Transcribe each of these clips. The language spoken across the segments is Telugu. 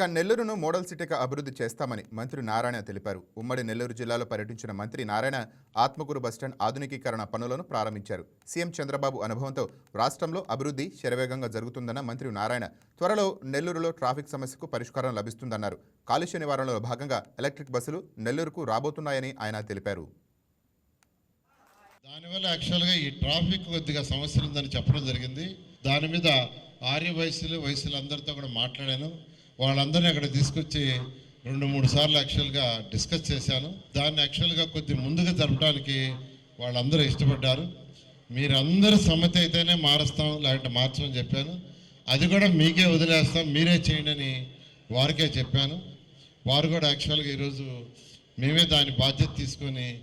ఇక నెల్లూరును మోడల్ సిటీగా అభివృద్ధి చేస్తామని మంత్రి నారాయణ తెలిపారు. ఉమ్మడి నెల్లూరు జిల్లాలో పర్యటించిన మంత్రి నారాయణ ఆత్మకూరు బస్టాండ్ ఆధునికీకరణ పనులను ప్రారంభించారు. సీఎం చంద్రబాబు అనుభవంతో రాష్ట్రంలో అభివృద్ధి శరవేగంగా జరుగుతుందన్న మంత్రి నారాయణ త్వరలో నెల్లూరులో ట్రాఫిక్ సమస్యకు పరిష్కారం లభిస్తుందన్నారు. కాలుష్య నివారణలో భాగంగా ఎలక్ట్రిక్ బస్సులు నెల్లూరుకు రాబోతున్నాయని ఆయన తెలిపారు. దానివల్ల యాక్చువల్గా ఈ ట్రాఫిక్ కొద్దిగా సమస్యలు ఉందని చెప్పడం జరిగింది. దాని మీద ఆర్య వయసులు వయసులు అందరితో కూడా మాట్లాడాను. వాళ్ళందరినీ అక్కడ తీసుకొచ్చి రెండు మూడు సార్లు యాక్చువల్గా డిస్కస్ చేశాను. దాన్ని యాక్చువల్గా కొద్ది ముందుగా జరపడానికి వాళ్ళందరూ ఇష్టపడ్డారు. మీరందరూ సమ్మతి అయితేనే మారుస్తాం లేదంటే మార్చమని చెప్పాను. అది కూడా మీకే వదిలేస్తాం మీరే చేయండి అని వారికే చెప్పాను. వారు కూడా యాక్చువల్గా ఈరోజు మేమే దాని బాధ్యత తీసుకొని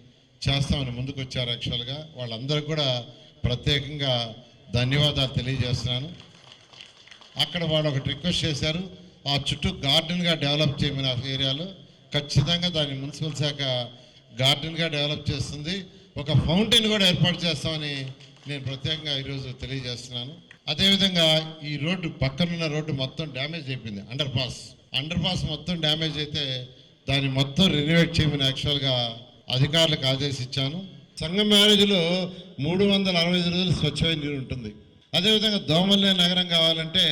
చేస్తామని ముందుకు వచ్చారు యాక్చువల్గా వాళ్ళందరూ కూడా ప్రత్యేకంగా ధన్యవాదాలు తెలియజేస్తున్నాను. అక్కడ వాళ్ళు ఒకటి రిక్వెస్ట్ చేశారు. ఆ చుట్టూ గార్డెన్గా డెవలప్ చేయమని ఆ ఏరియాలో. ఖచ్చితంగా దాన్ని మున్సిపల్ శాఖ గార్డెన్గా డెవలప్ చేస్తుంది. ఒక ఫౌంటైన్ కూడా ఏర్పాటు చేస్తామని నేను ప్రత్యేకంగా ఈరోజు తెలియజేస్తున్నాను. అదేవిధంగా ఈ రోడ్డు పక్కనున్న రోడ్డు మొత్తం డ్యామేజ్ అయిపోయింది. అండర్ పాస్ అండర్ పాస్ మొత్తం డ్యామేజ్ అయితే దాన్ని మొత్తం రెన్యువేట్ చేయమని యాక్చువల్గా అధికారులకు ఆదేశించాను. సంఘం మ్యారేజ్లో మూడు వందల అరవై ఐదు రోజులు స్వచ్ఛమైన నీరు ఉంటుంది. అదేవిధంగా దోమల్లే నగరం కావాలంటే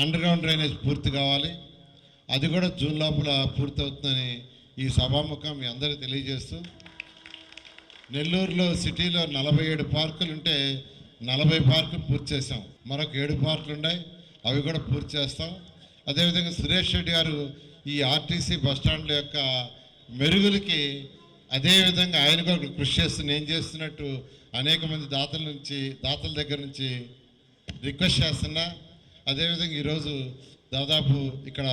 అండర్ గ్రౌండ్ డ్రైనేజ్ పూర్తి కావాలి. అది కూడా జూన్ లోపల పూర్తి అవుతుందని ఈ సభాముఖం మీ అందరికీ తెలియజేస్తూ నెల్లూరులో సిటీలో నలభై ఏడు పార్కులు ఉంటే నలభై పార్కులు పూర్తి చేసాం మరొక ఏడు పార్కులు ఉన్నాయి అవి కూడా పూర్తి చేస్తాం. అదేవిధంగా సురేష్ రెడ్డి గారు ఈ ఆర్టీసీ బస్టాండ్ల యొక్క మెరుగులకి అదేవిధంగా ఆయన కూడా కృషి చేస్తూ నేను చేస్తున్నట్టు అనేక మంది దాతల నుంచి దాతల దగ్గర నుంచి రిక్వెస్ట్ చేస్తున్నా. అదేవిధంగా ఈరోజు దాదాపు ఇక్కడ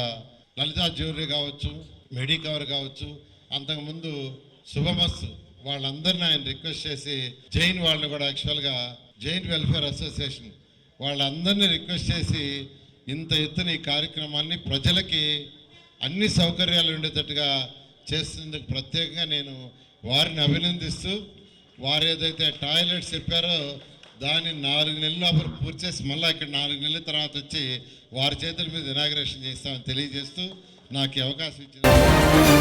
లలితా జ్యువెలరీ కావచ్చు మెడికవర్ కావచ్చు అంతకుముందు శుభమస్సు వాళ్ళందరినీ ఆయన రిక్వెస్ట్ చేసి జైన్ వాళ్ళని కూడా యాక్చువల్గా జైన్ వెల్ఫేర్ అసోసియేషన్ వాళ్ళందరినీ రిక్వెస్ట్ చేసి ఇంత ఎత్తున ఈ కార్యక్రమాన్ని ప్రజలకి అన్ని సౌకర్యాలు ఉండేటట్టుగా చేస్తున్నందుకు ప్రత్యేకంగా నేను వారిని అభినందిస్తూ వారు ఏదైతే టాయిలెట్స్ చెప్పారో దాన్ని నాలుగు నెలల లోపల పూర్తి చేసి మళ్ళీ ఇక్కడ నాలుగు నెలల తర్వాత వచ్చి వారి చేతుల మీద ఇనాగ్రేషన్ చేస్తామని తెలియజేస్తూ నాకు అవకాశం ఇచ్చిన